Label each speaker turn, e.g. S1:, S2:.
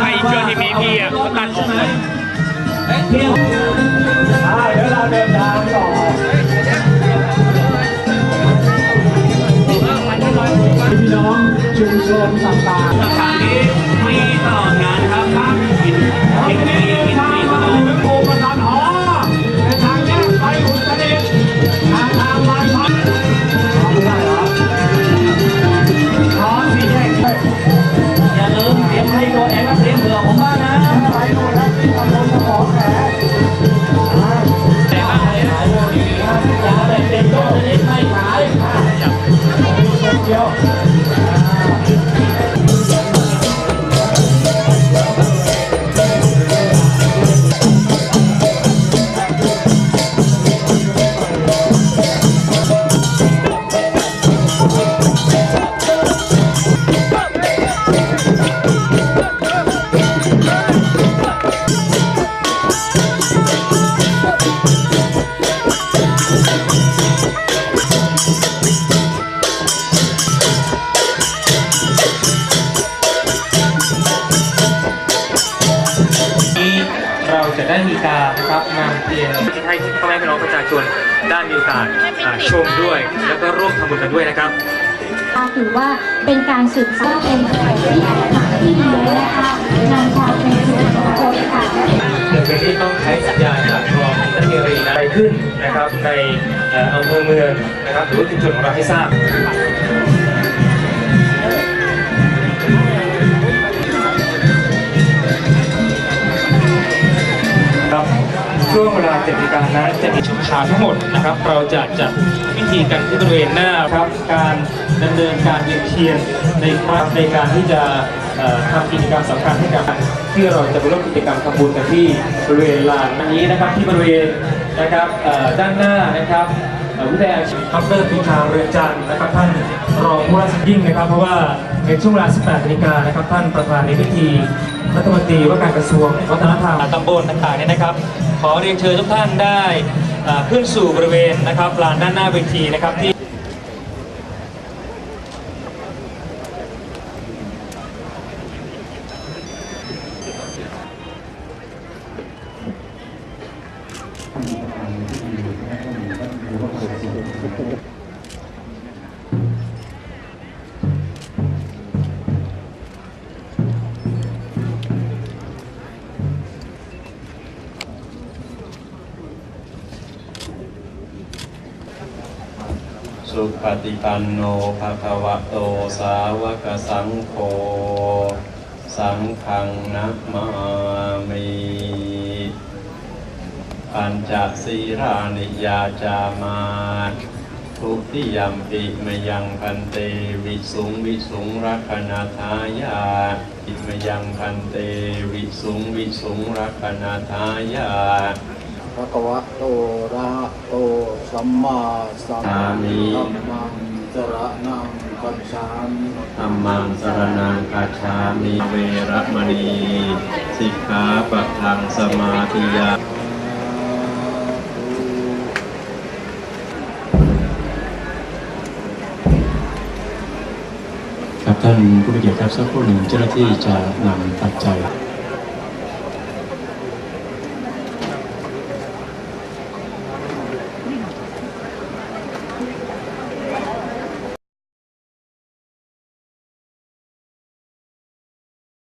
S1: ไอ้เชือกที่มีพี่อะเขาตัดออก
S2: เลย อย่ เรา
S1: จะได้มีการนะครับนำเทียนที่ให้พ่อแม่พี่น้องประชาชนได้มีโอกาสอ่าชมด้วย แล้วก็ร่วมทำบุญกันด้วยนะครับ
S3: ถือว่าเป็นการสืบสานเป็นที่ที่ดีนะคะนำความเป็นสิริมงคลค่ะ
S1: เดี๋ยวนี้ต้องใช้ ขึ้นนะครับในอำเภอเมืองนะครับหรือว่าชุมชนของเราให้ทราบครับช่วงเวลาเจ็ดนาฬิกานั้นจะมีชุมชาทั้งหมดนะครับ เราจะจัดพิธีกันที่บริเวณหน้าครับการดำเนินการเวียนเทียนในครับในการที่จะทำกิจกรรมสำคัญให้กับที่เราจะไปร่วมกิจกรรมทำบุญกันที่บริเวณลานนี้นะครับที่บริเวณ นะครับด้านหน้านะครับวิทยาชีพดรพิธาเรือนจันทร์นะครับท่านรองผู้ว่าราชยิ่งนะครับ เพราะว่าในช่วงเวลา 18นาฬิกานะครับท่านประธานในพิธีรัฐมนตรีว่าการกระทรวงวัฒนธรรมตำบลต่างๆเนี่ยนะครับ ขอเรียนเชิญทุกท่านได้ขึ้นสู่บริเวณนะครับลานด้านหน้าเวทีนะครับที่
S4: สุปฏิปันโนภะคะวะโตสาวกสังโฆสังฆังนัมามิ ปัญจศีรานิยาจามาทุติยมปิมยังพันเตวิสุงวิสุงรักนาทายาปิมยังพันเตวิสุงวิสุงรักนาทายา
S5: ภะคะวะโตอะระหะโตสัมมาสัม
S4: อามิ
S5: ธัมมังสรณังคัจฉามิ
S4: ธัมมังสรนังคัจฉามิเวระมณี สิกขาปะทังสมาธิยา
S6: ครับท่านผู้มีเกียรติครับสักครู่หนึ่งเจ้าหน้าที่จะนำปัจจัย